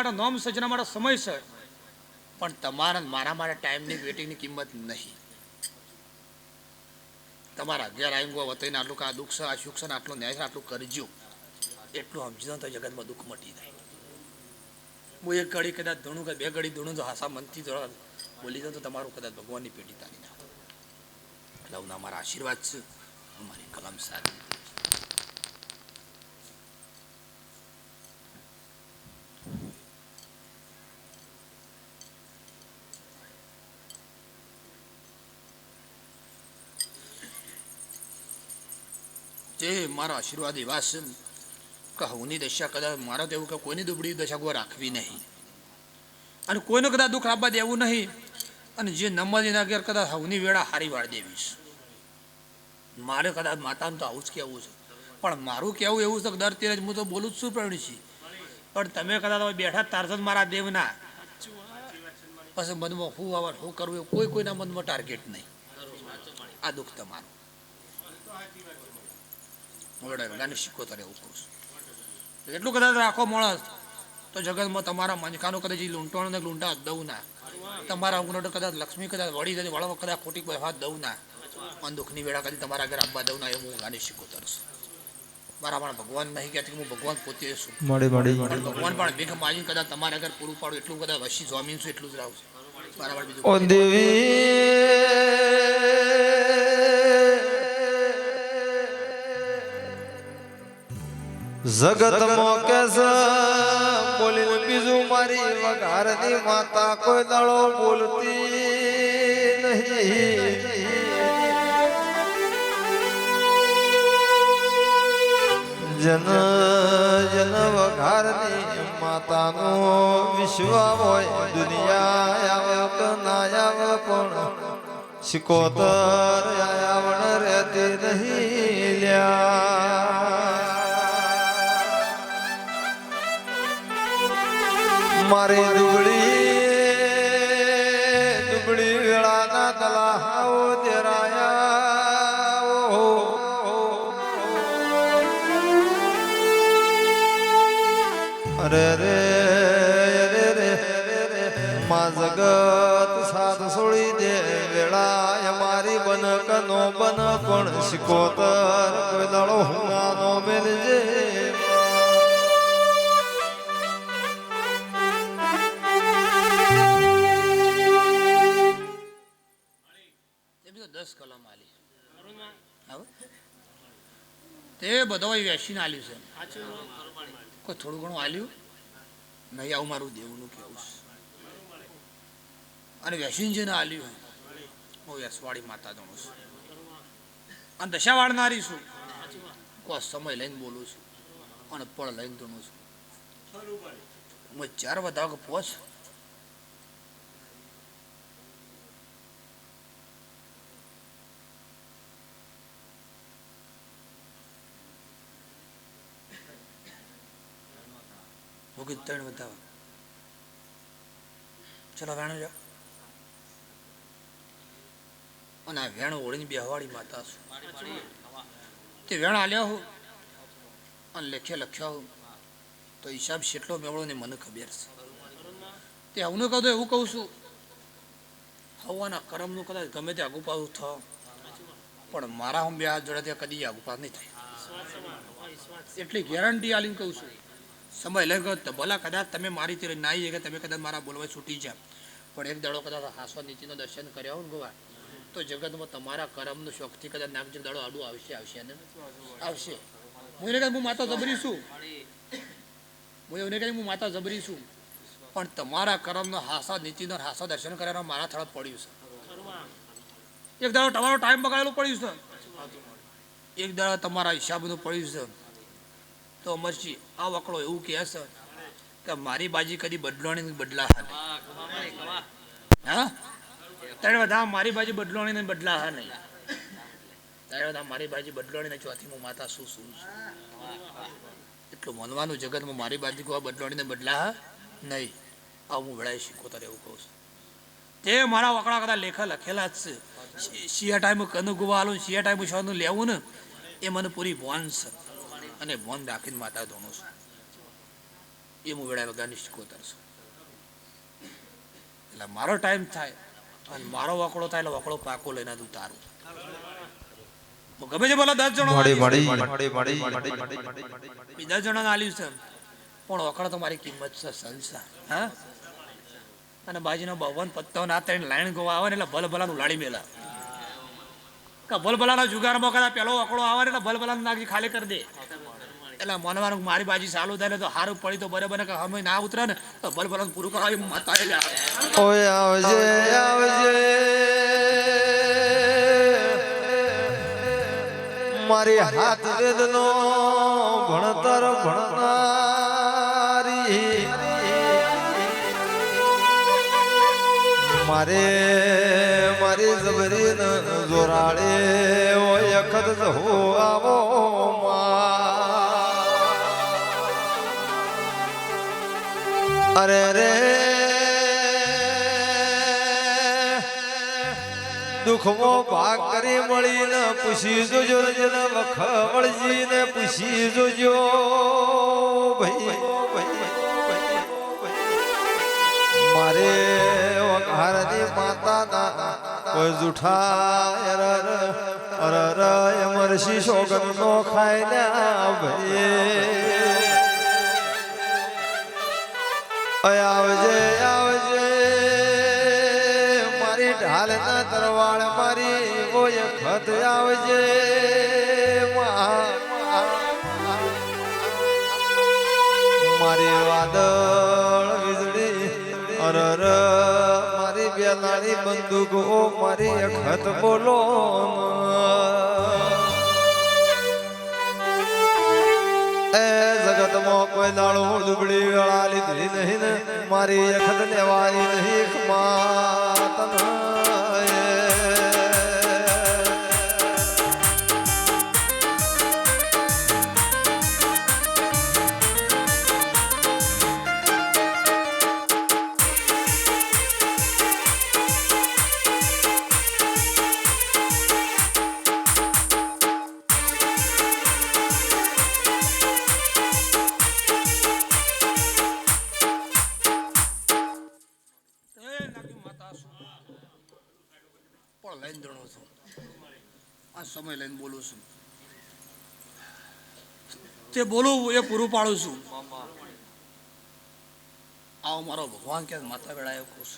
મારા નોમ સજના મારા સમય છે પણ તમારા મારા મારા ટાઈમની વેટિંગની કિંમત નહીં. તમારા ઘેર આવીને ગો વતઈને આટલું કાં દુઃખ છે, આ સુખ છે ને આટલું ન્યાય છે આટલું કરજો. એટલું સમજી તો જગતમાં દુઃખ મટી જાય. હું એક ઘડી કદાચ ધૂણું કે બે ઘડી ધૂણું તો હાસા મનથી થોડા બોલી દઉં તો તમારું કદાચ ભગવાનની પેઢી તારી ના એટલે આવું મારા આશીર્વાદ છે. અમારી કલમ સારી. જે મારો આશીર્વાદ એવા છે કે હવની દશા કદાચ મારા તેવું કે કોઈની દુબળી દશા કોઈ રાખવી નહીં. અને કોઈને કદાચ દુઃખ આપવા દેવું નહીં, અને જે નંબરના ઘેર કદાચ હવની વેળા હારી વાળ દેવીશ મારે કદાચ માતાનું તો આવું જ કહેવું છે. પણ મારું કહેવું એવું છે કે દર તેર હું તો બોલું જ છું પ્રવીણસિંહ પણ તમે કદાચ બેઠા તારસો જ મારા દેવના. પછી મનમાં શું આવવાનું શું કરવું કોઈ કોઈના મનમાં ટાર્ગેટ નહીં. આ દુઃખ તમારું. વડાને શીખોતર એવું કહું છું. એટલું કદાચ રાખો માણસ તો જગતમાં તમારા મંજકાનો કદાચ લૂંટણ ને લૂંટા દઉં ના. તમારા અંગનો કદાચ લક્ષ્મી કદાચ વળી જાય વળવા કદાચ ખોટી કોઈ હાથ દઉં ના. પણ દુઃખની વેળા કદી તમારા ઘરે આપવા દઉં ના એવું હું ગાને શીખોતર છું. મારા પણ ભગવાન નહીં કહેતી હું ભગવાન પોતે છું. ભગવાન પણ ભીખ માગી કદાચ તમારા ઘર પૂરું પાડું એટલું કદાચ વશી જમીન છું એટલું જ રહું છું. મારા બીજું જગત મોકે બોલી બીજું મારી વઘારની માતા કોઈ દળો બોલતી નહીં. જન જન વઘારની માતાનો વિશ્વ હોય દુનિયા આવે કે ના આવે પણ શિકોતર આવણ રહેતી નહીં. મારી દુબળી દુબળી વેળાના દલાહાઓ દેરાયા. અરે રે રે રે, માં જગત સાથ છોડી દે વેળા મારી બન કનો બન પણ શિકોતર. કોઈ દળો હુંગાનો મેલજે. તે બધો વેસીને આલ્યું છે. કોઈ થોડું ઘણું આલ્યું? નહીં, આવું મારું દેવનું કેવું છે. અને વેસીન જેને આલ્યું હું વેસવાળી માતા ગણું છું. અને દશા વાળનારી છું. કોઈ સમય લઈને બોલું છું અને પળ લઈને ધૂણું છું. હું ચાર વધારે કે કીધું ત્રણ વધાવો. ચલો વેણ જાઓ. અને આ વેણ ઓળીને બેહવાળી માતા છું. તે વેણ આલ્યા હું. અને લેખે લખ્યા હું. તો હિસાબ કેટલો મેળવો ને મને ખબર છે. તે હવનું કહું તો એવું કહું છું. હવાના કરમનું કદાચ ગમે તે આગુ પાછું થાવ પણ મારા હું બે હાથ જોડે કદી આગુ પાસ નહીં થાય. એટલી ગેરંટી આલીને કહું છું. સમય લઈ તો ભલા કદાચ તમે મારી ત્યારે નાઈ કે તમે કદાચ મારા બોલવા છૂટી જાય પણ એક દાડો કદાચ હાસવા નીતિનો દર્શન કર્યા ને ગોવા, તો જગતમાં તમારા કરમનું શોખથી કદાચ નામ દાડો આડું આવશે આવશે ને આવશે. હું એને કહે હું માતા જબરી હું એને કહે હું માતા જબરી પણ તમારા કરમનો હાસા નીતિનો હાસા દર્શન કર્યાનો મારા થળ પડ્યું છે. એક દાડો તમારો ટાઈમ બગાડેલો પડ્યું છે. એક દાડો તમારા હિસાબનું પડ્યું છે. તો અમરજી આ વકડો એવું કહે છે કે મારી બાજી કદી બદલાણી બદલા હા ત્યારે બધા મારી બાજી બદલાણી ને બદલા હા નહીં. ત્યારે બધા મારી બાજી બદલાણી ને ચોથી હું માતા શું શું એટલું મનવાનું જગતમાં મારી બાજી કોઈ બદલાણી ને બદલા હા નહીં. આ હું વડાઈ તારે એવું કહું છું. તે મારા વકડા કદાચ લેખા લખેલા જ છે. શિયા ટાઈમ કનું ગુવાલું શિયા ટાઈમ શોનું લેવું ને એ મને પૂરી ભોન છે. અને ભોન રાખીને માતા ધોણું છું. એ હું વેળા વગાની શીખોતર છું. એટલે મારો ટાઈમ થાય અને મારો વકડો થાય એટલે વકડો પાકો લઈને તું ઉતારું ગમે છે ભલે દસ જણો દસ જણાને આલ્યું છે પણ વકડો તો મારી કિંમત છે સંસાર હા? અને બાજીનો ભવન પત્તો ના ત્રણ લાઈન ગોવા આવે ને એટલે ભલભલાનું લાડી મેલા. કે ભલભલાના જુગારમાં કદાચ પેલો વકડો આવે એટલે ભલભલાનું નાખી ખાલી કરી દે. એટલે મનવાનું મારી બાજી ચાલુ થાય તો સારું પડી તો બરાબર કે અમે ના ઉતરે ને તો ભલભલાનું પૂરું કરાવી માતા ઓય આવજે આવજે. મારી હાથ વેદનો ભણતર ભણનારી. મારે, મારી જબરી જોરાળે ઓય અખત હો આવો અરે રે. દુઃખમો ભાગ કરી મળીને પૂછી જોજો જેને વખવળજી ને પૂછી જોજો. ભાઈ, મારે વઘારની માતાના કોઈ જૂઠા અરર અરર અમરશી શોગન નો ખાઈ ને ભાઈ. ના મારી ઓય ખત આવજે. મારી વાદળ વીજળી, અરર, મારી બેલાની બંદૂકો, મારી ખત બોલો એ જગતમાં કોઈ દાળો દુબળી વેળા લીધી નહીં ને, મારી અખત લેવાય નહીં માતન. તે બોલું એ પૂરું પાડું છું. આવો મારો ભગવાન કે માતા વેળાએ ખુશ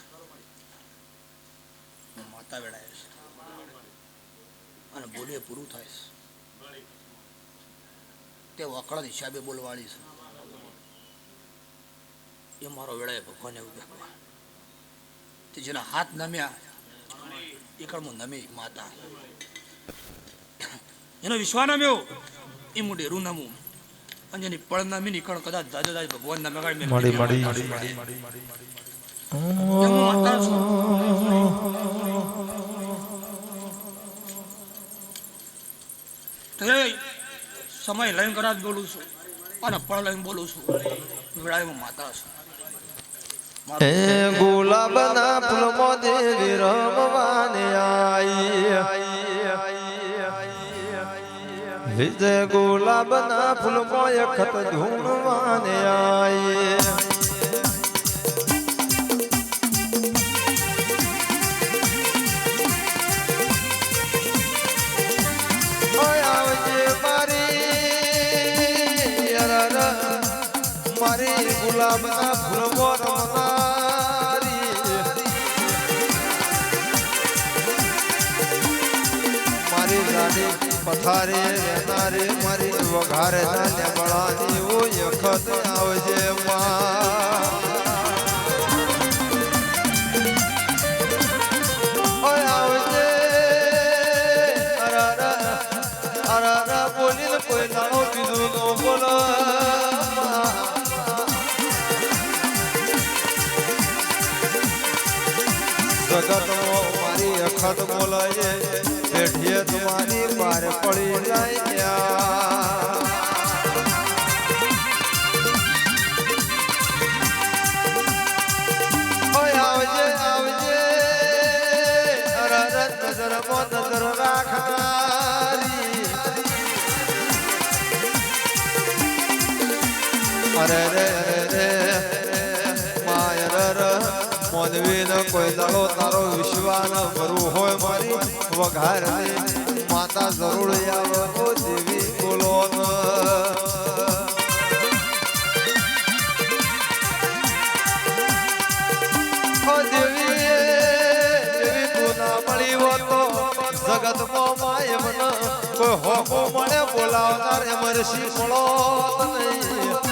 માતા વેળાએ અને બોલીએ પૂરું થાય છે. તે વકળા હિસાબે બોલવાળી છે. એ મારો વેળાએ ભગવાન એવું કહેવા. તે જેના હાથ નમ્યા એ હું નમી માતા. એનો વિશ્વાસ નમ્યો, એ મું ડેરું નમું. અને નીકળ કદાચ દાદા દાદા મળી મળી એ સમય લઈને કદાચ બોલું છું અને પળ લઈને બોલું છું. વેળાએ હું માતા છું. હે ગુલાબના ફૂલમાં દેવી રમવાને આઈ વિજય ગુલાબના ફૂલમાં અખત ધૂણવાને આઈ રાણી પથારે મારી વઘારે નાને બળાની ઓય અખત આવજે માં આવજે બોલીને કોઈ નાણો કીધું નો બોલો જગતમાં મારી અખત બોલાય પેઢીએ તમારી પાર પડી જાય અરે રે મોનવી ને કોઈ દાડો તારો વિશ્વાસ ભરવું હોય મારી વઘાર માતા જરૂર આવે દેવી બોલો ન. દેવી દેવી તું ના મળી હોત તો જગતમાં માય મન, કોઈ હો મળે બોલાવનાર ઋષિ મળો નહીં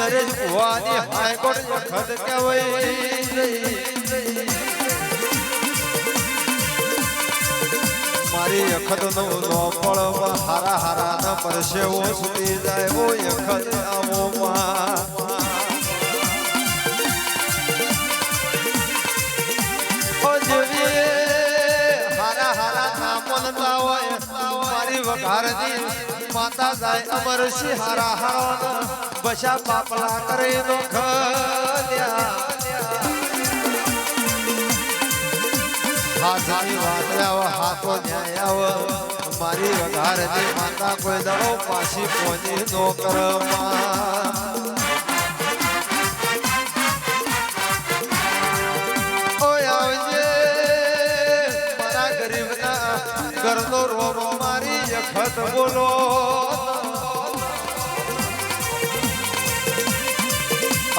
નરેશ ભુવાની હાઈકોર્ટ વખત કહેવાય મારી અખત નો નો પળવા હારા હારા ન પરસેવો સુતી જાય ઓ અખત આવો હારા હારા નામનતા હોય મારી વઘારની માતા જાય અમર સિંહ હારો બસા પાપલા કરે નો હાથની વાત આવ હાથો ન્યાય આવ. મારી વઘારની માતા કોઈ દડો પાછી પહોંચી નો કરમાં. ઘરનો રોરો મારી અખત બોલો.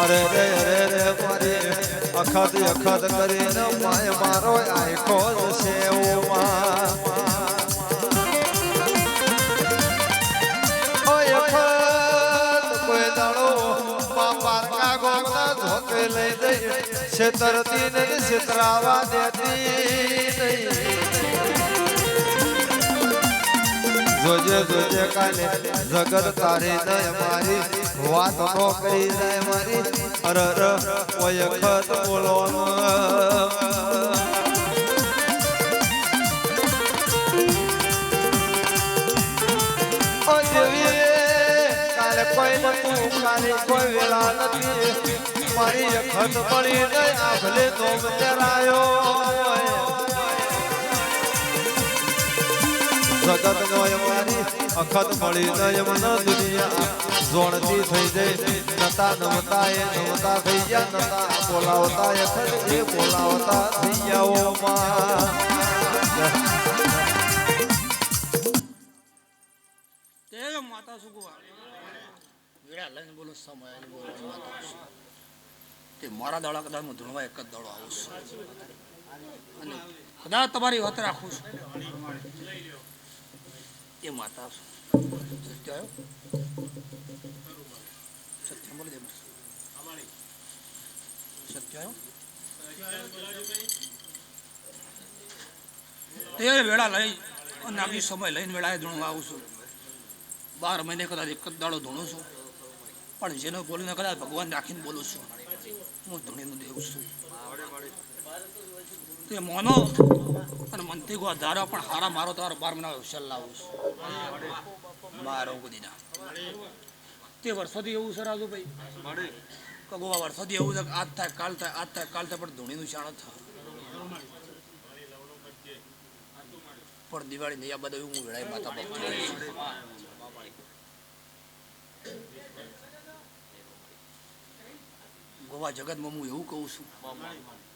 અરે રે રે રે, મારી અખત અખત કરીને માય મારો આખો છે લઈ દઈ છેતરતી ને છેતરાવા દેતી નહીં. જોજે જોજે કાને જગત તારી નય મારી વાત નો કરી જાય મારી. અર ઓય ખત બોલો મારી અખત પડી ગઈ, આભલે તો બચરાયો જગત નોય મારી અખત મળી નય મન દુનિયા. જોણતી થઈ જાય નતા નવતા એ નવતા થઈ ગયા નતા બોલાવતા એ થઈ એ બોલાવતા થઈ ગયા ઓ માં. માતા સુગવા વેળા લઈને બોલો સમય બોલો માતા તે મારા દાડા કદાચ હું ધૂણવા એક જ દાડો આવું છું. અને કદાચ તમારી વાત રાખું છું. એ માતા સત્ય આવ્યો સત્ય બોલી દે. સત્ય આવ્યો તે વેળા લઈ. અને આવી સમય લઈને વેળાએ ધૂણવા આવું છું. બાર મહિને કદાચ એક જ દાડો ધૂણું છું. પણ જેનો બોલીને કદાચ ભગવાન રાખીને બોલું છું. હું ધૂણીનું દેવ છું. તે મોનો. અને મનથી ગો ધારો પણ હારા, મારો તારો બાર મહિના હોશિયાર લાવું છું. મારો ગુદીના તે વર્ષોથી એવું છે રાજુભાઈ. કે ગોવા વર્ષોથી એવું છે આજ થાય, કાલ થાય, આજ થાય, કાલ થાય, પણ ધૂણીનું શાણો થાય. પણ દિવાળી નહીં, આ બધા હું વેળાય માતા છું. ગોવા જગતમાં હું એવું કહું છું.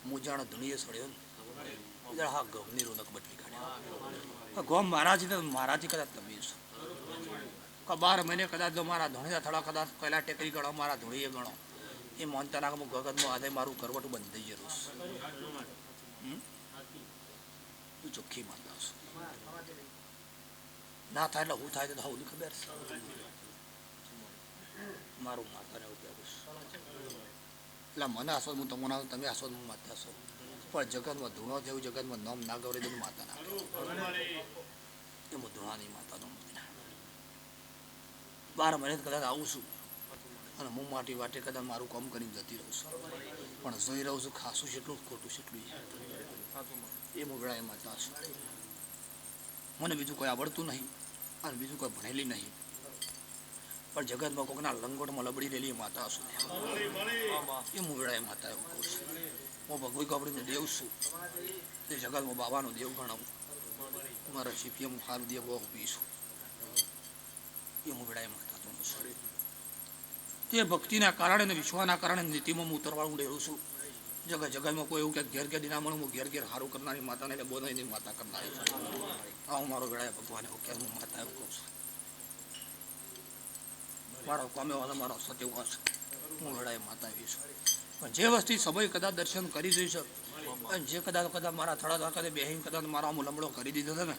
હું જાણો ધણીએ સળ્યો ને. હા ગમની રોનક બદલી કાઢ્યા. ગોમ મહારાજી મહારાજી કદાચ તમે છો. બાર મહિને કદાચ જો મારા ધણીના થડા કદાચ પહેલા ટેકરી ગણો, મારા ધણીએ ગણો. એ માનતા નાખ હું ગગનમાં આજે મારું કરવટું બંધ થઈ ગયેલું છે? તું ચોખ્ખી માનતા છું. ના થાય એટલે હું થાય તો હું ખબર છે. મારું માતાને છે. એટલે મને આસો હું તમને આવું, તમે આસો હું માતા છો પણ જગતમાં ધૂણો થયું જગતમાં નામ ના ગૌરે તો માતા ના એ હું ધૂણાની માતાનો બાર મહિને કદાચ આવું છું. અને હું માટી વાટે કદાચ મારું કામ કરીને જતી રહું છું. પણ જોઈ રહું છું ખાસું જેટલું ખોટું જેટલું એ મોગળા એ માતા છું. મને બીજું કોઈ આવડતું નહીં. અને બીજું કોઈ ભણેલી નહીં. પણ જગતમાં કોકના લંગોટમાં લબડી રહેલી માતા છું એ હું વેળાએ માતા એવું કહું છું. હું ભગવી કપડીનો દેવ છું. તે જગતમાં બાબાનો દેવ ગણાવું. મારા શીપીએ હું સારું દેવ પી છું. એ હું એ માતા તો છું. તે ભક્તિના કારણે વિશ્વાના કારણે નીતિમાં હું ઉતરવાળું ડેરું છું. જગત જગતમાં કોઈ એવું કે ઘેર ઘેર દિના મળું હું ઘેર ઘેર સારું કરનારી માતાને એટલે બોલાવીને માતા કરનારી આ હું મારો વેળાએ ભગવાન હું કે હું માતા એવું કહું છું. મારો કોમે વાળો, મારો સત્યવાસ હું લડાઈ માતા છું. પણ જે વસ્તુ સમય કદાચ દર્શન કરી જઈશ અને જે કદાચ કદાચ મારા થડા કદાચ બેહીને કદાચ મારા હું લમડો કરી દીધો છે ને,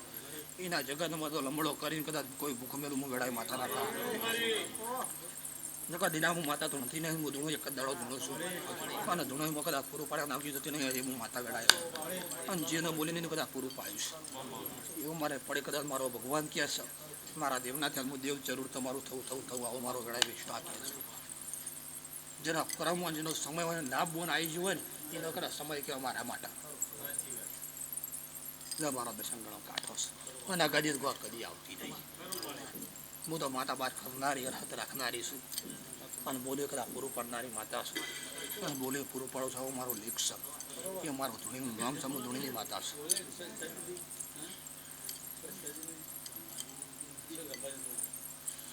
એના જગતમાં તો લમડો કરીને કદાચ કોઈ ભૂખ મેલું હું વેળાએ માતા રાખા નકા દિના હું માતા તો નથી, નહીં, હું ધૂણો એક દાડો ધૂણો છું. અને ધૂણો હું કદાચ પૂરું પાડે નાખ્યું જતી નહીં હું માતા વેળાયો અને જેને બોલીને કદાચ પૂરું પાડ્યું છે. એવું મારે પડે, કદાચ મારો ભગવાન કહે છે. મારા દેવના ત્યાં હું દેવ જરૂર તમારું થવું થવું થવું, આવો મારો કહે છે જેના કર્મમાં જેનો સમય હોય ના બોન આવી ગયો હોય ને એનો કરે સમય કહેવા મારા માટે. મારો ઘણો કાઠો છે. અને કદી ગોર કદી આવતી નહીં. હું તો માતા બાદ કરનારી હાથ રાખનારી છું. અને બોલ્યો કદાચ પૂરું પાડનારી માતા છું. અને બોલ્યો પૂરું પાડો છો મારો લેખ છે. એ મારું ધૂણીનું નામ છે, હું ધૂણીની માતા છું.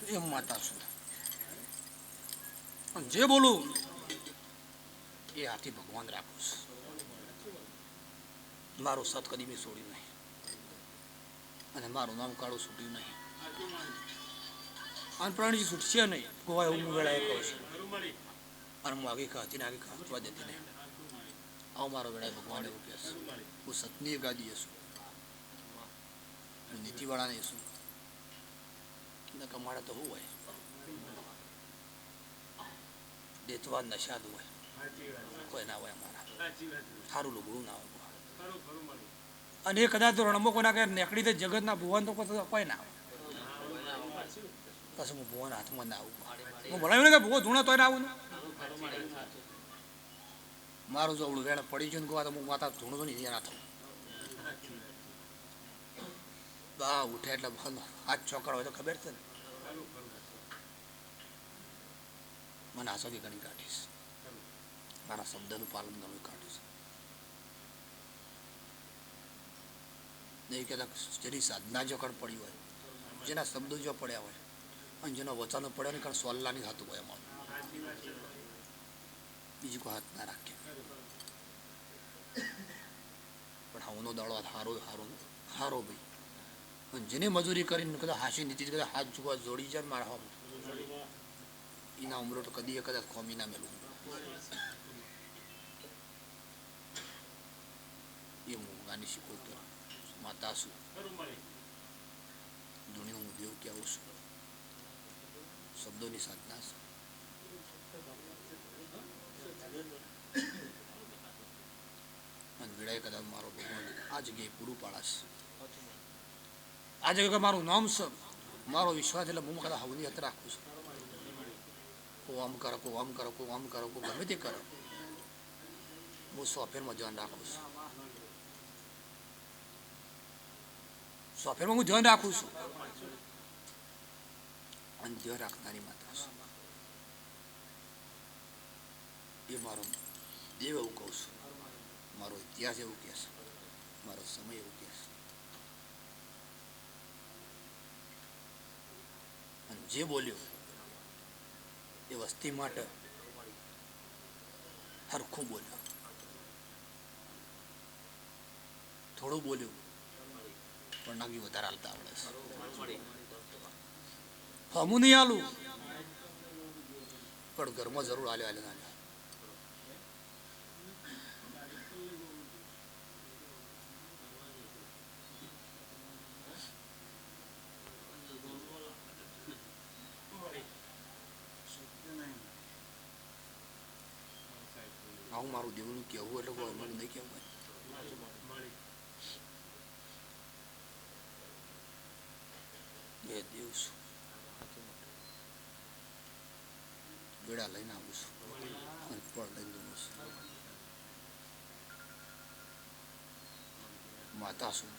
એ માતા છું. પણ જે બોલું, એ હાથી ભગવાન રાખું છું. મારું સત કદી મેં છોડ્યું નહીં. અને મારું નામ કાળું છૂટ્યું નહીં. અને પ્રાણી છૂટશે નહીં. ગોવા એવું વેળાએ કહું છું. અને હું આગી ખાતી ને આગી ખાવા દેતી નહીં. આવો મારો વેળાએ ભગવાન એવું કહે હું સતની ગાદી હશું નીતિવાળાને છું ને કમાડે તો હોય? દેતવા નશાદ હોય. કોઈ ના હોય અમારા. સારું લુગડું ના હોય. અને એ કદાચ તો રણમો કોના કે નેકડી તો જગતના ભુવન તો કોઈ ના આવે પછી હું ભુવન હાથમાં ના આવું. હું ભણાવ્યું ને કે ભૂવો ધૂણો તોય ના આવું મારું જો વેળ પડી ગયું ને ગોવા તો હું માતા ધૂણો તો નહીં ના થવું બા ઉઠે એટલે હાથ ચોકડ હોય તો ખબર છે ને? મને આસોથી ઘણી કાઢીશ. મારા શબ્દનું પાલન ઘણું કાઢીશ. નહીં કહેતા જેની સાધના જો કણ પડી હોય, જેના શબ્દો જો પડ્યા હોય, અને જેનો વચનો પડ્યા ને કારણ સોલ્લાની હાથ હોય એમાં. બીજું કોઈ હાથ ના રાખે. પણ હાઉનો દાડો હારો હારો હારો ભાઈ. અને જેને મજૂરી કરીને કદાચ હાંસી નીતિ કદાચ હાથ જોવા જોડી જાય મારા હોમ. એના ઉમરો તો કદી કદાચ ખોમી ના મેલું. એ હું ગાની શીખવતો માતા છું ધૂણી હું દેવ કેવું છું શબ્દોની સાધના છે અને વિડાય કદાચ મારો ભગવાન આ જગ્યાએ પૂરું પાડાશ. આ કે મારું નામ છે, મારો વિશ્વાસ એટલે હું કદાચ હવની હત રાખું છું. કો આમ કરો કો આમ કરો કો આમ કરો કો ગમે તે કરો. હું સોફેરમાં ધ્યાન રાખું છું. સોફેરમાં હું ધ્યાન રાખું છું. અને ધ્યાન રાખનારી માતા છું. એ મારો દેવ એવું કહું છું. મારો ઇતિહાસ એવું કહે છે. મારો સમય એવું કહે અને જે બોલ્યો એ વસ્તી માટે હરખું બોલ્યો. થોડું બોલ્યું, પણ નાગી વધારે હાલતા આવડે છે. હમું નહીં હાલું. પણ ઘરમાં જરૂર હાલ્યો હાલ્યો હાલ્યો. હું મારું દેવનું કહેવું એટલે કોઈ મને નહીં કહેવું બે દેવ છું બેડા લઈને આવું છું. અને ફળ લઈને દઉં છું. માતા છું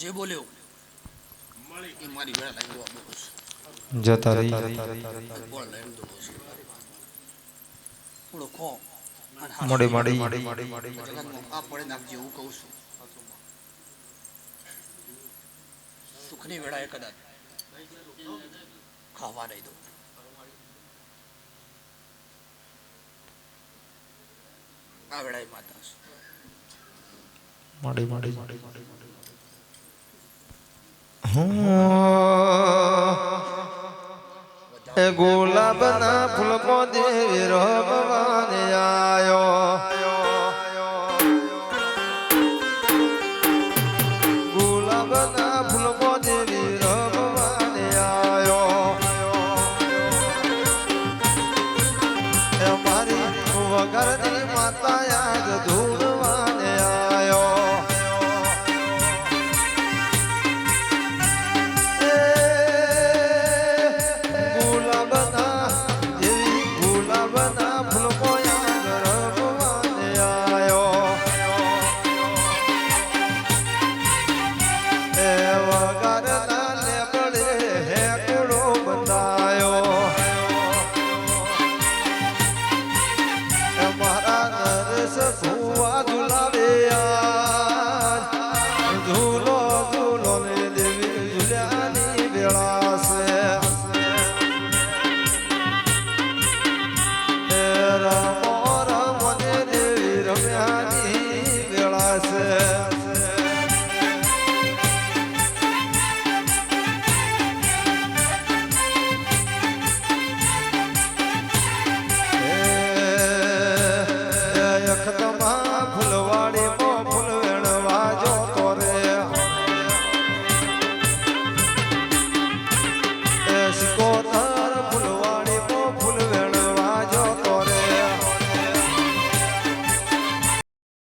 જે બોલ્યો એ મારી વેળા લઈને દઉં બોલું છું. જતા રહી. થોડો ખો મોડી મોડી. આ પડે નાખજે એવું કહું છું. સુખની વેળાએ કદાચ ખાવા નહીં દો આ વેળાએ માતા છું મોડી. મોડી એ ગુલાબના ફૂલ દેવી ભગવાન આયો.